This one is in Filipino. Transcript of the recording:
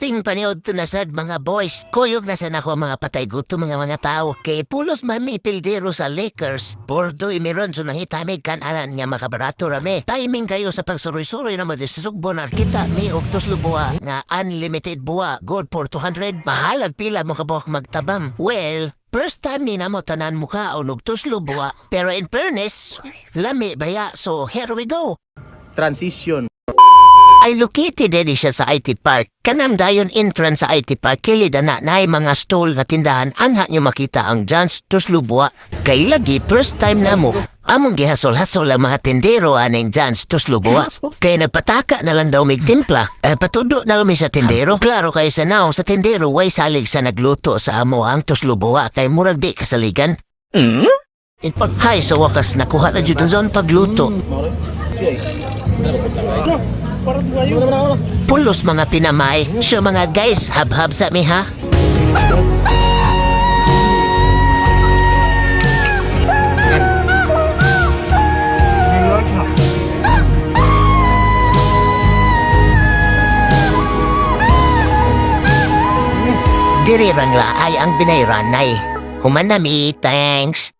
Ting paniod to na sad mga boys. Kuyog na sa nako mga patay guto mga mga tao. Kay pulos mami pildero sa Lakers. Bordo imiron so nahitamig kan anan nga makabarato rame. Timing kayo sa pagsuroy-suroy na mo sa sugbon kita may oktos lubuha nga unlimited buwa. Good for 200. Mahalag pila mo kabok magtabam. Well, First time ni namo tanan muka o nugtos lubuha. Pero in fairness, lami baya. So here we go. transition. Ay located din siya sa IT Park. Kanam dayon entrance sa IT Park, kilid na na mga stall nga tindahan, anha nyo makita ang John's Tuslubwa. Kay lagi, first time na mo, among gihasol-hasol ang mga tindero aning John's Tuslubwa. Kaya nagpataka na lang daw mig timpla. Eh, patudo na lumi sa tindero. Klaro kay sa naong sa tindero, way salig sa nagluto sa amo ang Tuslubwa kay murag di kasaligan. Hmm? Hay, sa wakas nakuha na dyan zon pagluto. Pulos mga pinamay. Siya mga guys, hab-hab sa mi ha. Diri lang la ay ang binayranay. Human na mi, thanks.